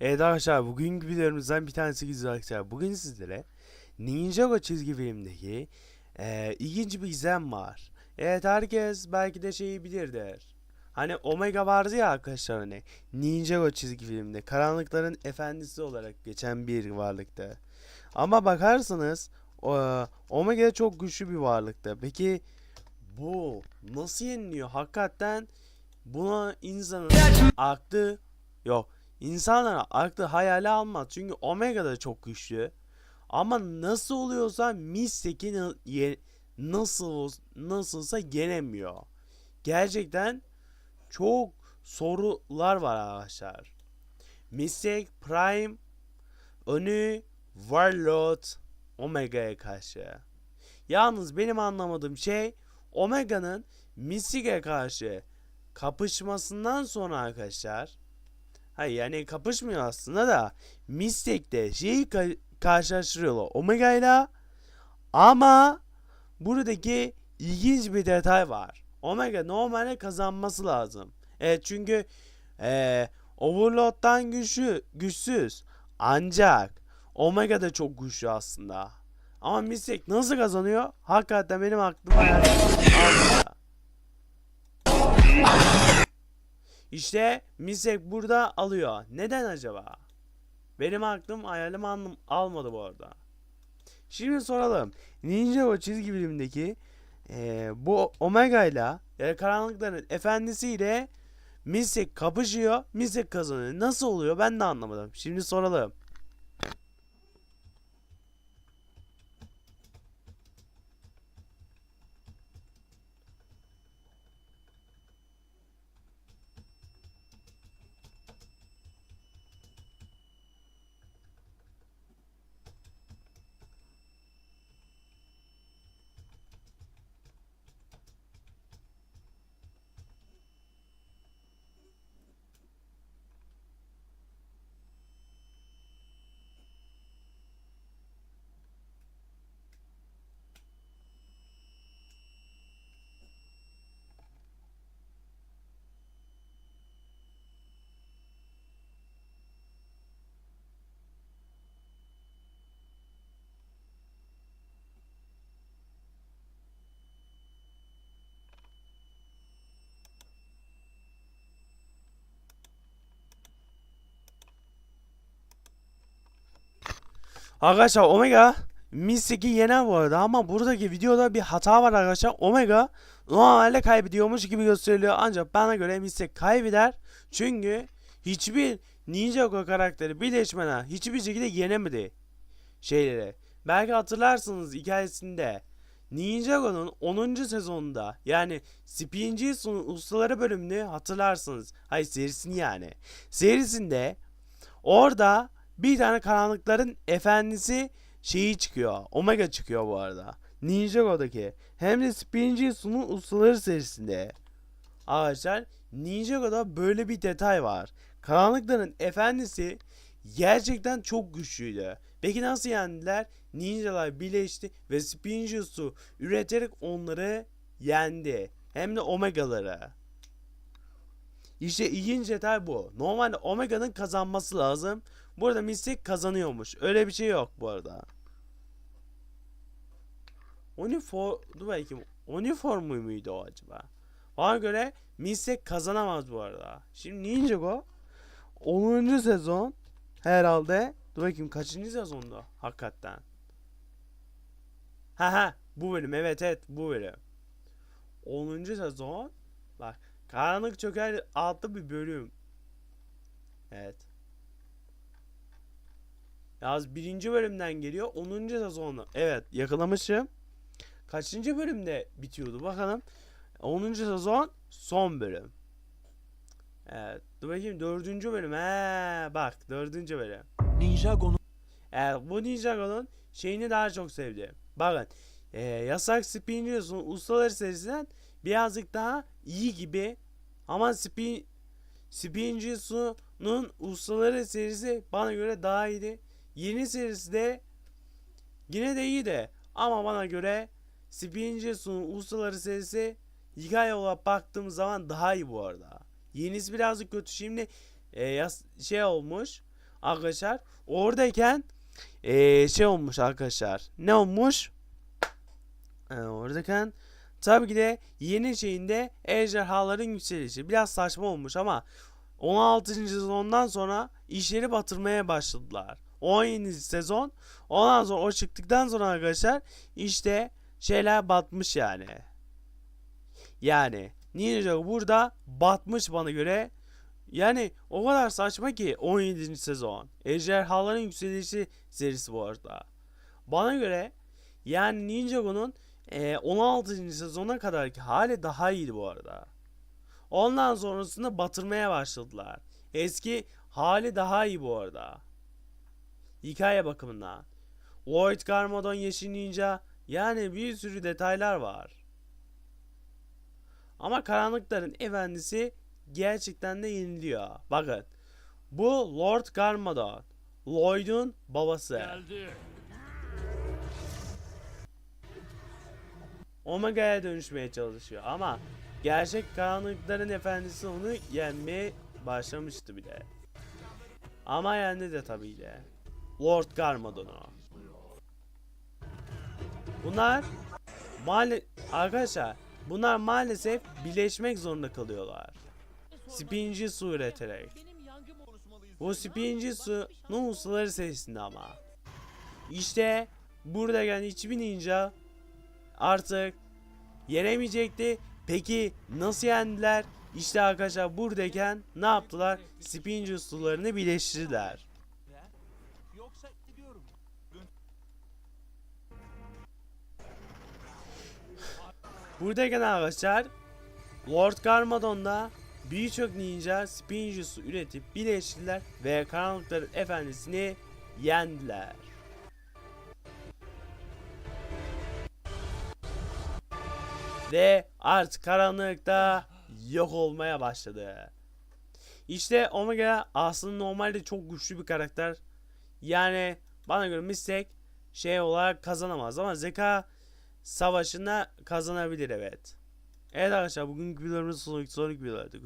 Evet arkadaşlar bugünkü videomuzdan bir tanesi güzel arkadaşlar. Bugün sizlere Ninjago çizgi filmdeki eee ilginç bir gizem var. Evet herkes belki de şeyi bilirdir. Hani Omega vardı ya arkadaşlar hani Ninjago çizgi filmde karanlıkların efendisi olarak geçen bir varlıktı. Ama bakarsanız Omega çok güçlü bir varlıktı. Peki bu nasıl yeniliyor? Hakikaten buna insanın aklı yok. İnsanlara aklı hayali almaz. Çünkü Omega da çok güçlü. Ama nasıl oluyorsa Mystic'i nasıl nasılsa yenemiyor. Gerçekten çok sorular var arkadaşlar. Mystic Prime önü Warlord Omega'ya karşı. Yalnız benim anlamadığım şey Omega'nın Mystic'e karşı kapışmasından sonra arkadaşlar Hayır yani kapışmıyor aslında da Mystic'te şeyi ka- karşılaştırıyorlar Omega ile ama buradaki ilginç bir detay var. Omega normalde kazanması lazım. Evet çünkü eee Overlord'dan güçlü, güçsüz. Ancak Omega da çok güçlü aslında. Ama Mystic nasıl kazanıyor? Hakikaten benim aklıma almıyor. İşte Misek burada alıyor. Neden acaba? Benim aklım hayalim alm- almadı bu arada. Şimdi soralım. Ninjago çizgi filmindeki eee, bu Omega ile yani karanlıkların efendisiyle Misek kapışıyor. Misek kazanıyor. Nasıl oluyor ben de anlamadım. Şimdi soralım. Arkadaşlar Omega Mystic'i yener bu arada ama buradaki videoda bir hata var arkadaşlar. Omega normalde kaybediyormuş gibi gösteriliyor ancak bana göre Mystic kaybeder. Çünkü hiçbir Ninjago karakteri birleşmeden hiçbir şekilde yenemedi şeyleri. Belki hatırlarsınız hikayesinde Ninjago'nun 10. sezonunda yani Spin ustaları bölümünü hatırlarsınız. Hayır serisini yani. Serisinde orada bir tane karanlıkların efendisi şeyi çıkıyor. Omega çıkıyor bu arada. Ninjago'daki. Hem de Spin Jitsu'nun ustaları serisinde. Arkadaşlar Ninjago'da böyle bir detay var. Karanlıkların efendisi gerçekten çok güçlüydü. Peki nasıl yendiler? Ninjalar birleşti ve Spin Jitsu üreterek onları yendi. Hem de Omega'ları. İşte ilginç detay bu. Normalde Omega'nın kazanması lazım. Burada Mystic kazanıyormuş. Öyle bir şey yok bu arada. Uniform, dur bakayım. Uniform muydu o acaba? Bana göre Mystic kazanamaz bu arada. Şimdi Ninjago 10. sezon herhalde. Dur bakayım kaçıncı sezonda hakikaten. Ha ha bu bölüm evet evet bu bölüm. 10. sezon. Bak Karanlık Çöker adlı bir bölüm. Evet. Yaz birinci bölümden geliyor. 10. sezonu. Evet yakalamışım. Kaçıncı bölümde bitiyordu bakalım. 10. sezon son bölüm. Evet. Dur bakayım dördüncü bölüm. He bak dördüncü bölüm. Ninjago'nun Evet bu Ninjago'nun şeyini daha çok sevdim. Bakın. E, Yasak Spinner'ın ustaları serisinden birazcık daha iyi gibi. Ama Spin Spinjitsu'nun ustaları serisi bana göre daha iyiydi. Yeni serisi de yine de iyiydi. Ama bana göre Spinjitsu'nun ustaları serisi hikaye olarak baktığımız zaman daha iyi bu arada. Yenisi birazcık kötü. Şimdi e, şey olmuş. arkadaşlar oradayken eee, şey olmuş arkadaşlar. Ne olmuş? Ee, oradayken tabii ki de yeni şeyinde ejderhaların yükselişi biraz saçma olmuş ama 16. sezondan sonra işleri batırmaya başladılar. 17. sezon ondan sonra o çıktıktan sonra arkadaşlar işte şeyler batmış yani. Yani Ninja burada batmış bana göre. Yani o kadar saçma ki 17. sezon. Ejderhaların yükselişi serisi bu arada. Bana göre yani Ninjago'nun e, 16. sezona kadarki hali daha iyiydi bu arada. Ondan sonrasında batırmaya başladılar. Eski hali daha iyi bu arada. Hikaye bakımından. Lloyd Garmadon Yeşil yani bir sürü detaylar var. Ama karanlıkların efendisi gerçekten de yeniliyor. Bakın. Bu Lord Garmadon. Lloyd'un babası. Geldi. Omega'ya dönüşmeye çalışıyor ama gerçek karanlıkların efendisi onu yenmeye başlamıştı bile. Ama yendi de tabii de. Lord Garmadon'u. Bunlar maale arkadaşlar bunlar maalesef birleşmek zorunda kalıyorlar. Spinci su üreterek. Bu spinci su'nun ustaları sayesinde ama. İşte burada gelen hiçbir ninja artık yenemeyecekti. Peki nasıl yendiler? İşte arkadaşlar buradayken ne yaptılar? Spinci sularını birleştirdiler. Buradayken arkadaşlar Lord Garmadon'da birçok ninja Spinjus'u üretip birleştirdiler ve karanlıkların efendisini yendiler. Ve artık karanlıkta yok olmaya başladı. İşte Omega aslında normalde çok güçlü bir karakter. Yani bana göre Mystic şey olarak kazanamaz ama zeka savaşında kazanabilir evet. Evet arkadaşlar bugünkü videomuz sonraki sonraki videolarda.